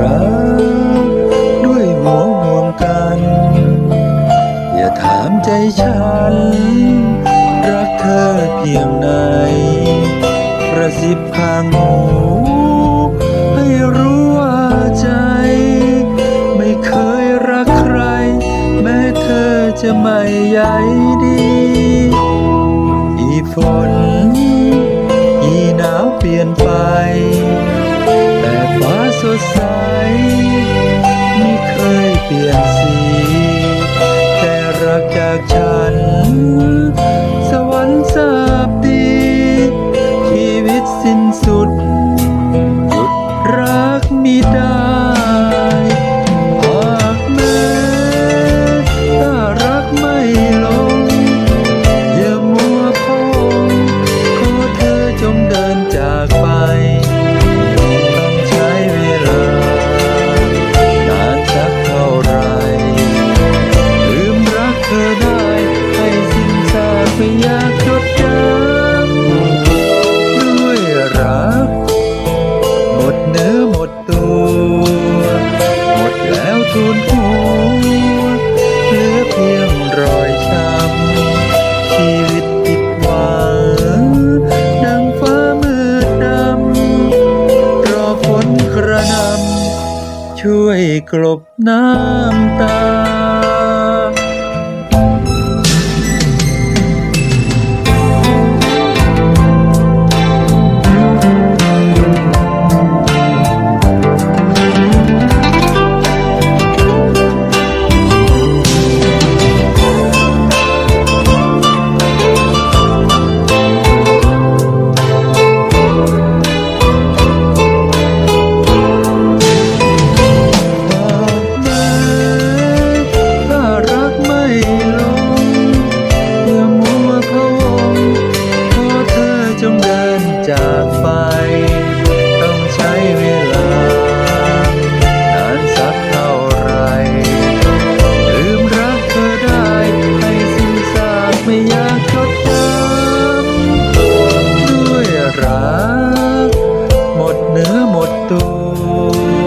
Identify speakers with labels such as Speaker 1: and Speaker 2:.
Speaker 1: รัก ด้วยหัวห่วงกัน อย่าถามใจฉัน รักเธอเพียงไหนกระซิบข้างหูให้รู้ว่าใจ ไม่เคยรักใคร แม้เธอจะไม่ใยดี อีฝน อีหนาวเปลี่ยนไป แต่ฟ้าสดใส ไม่เคยเปลี่ยนสี ช่วยกลบน้ำตา Oh.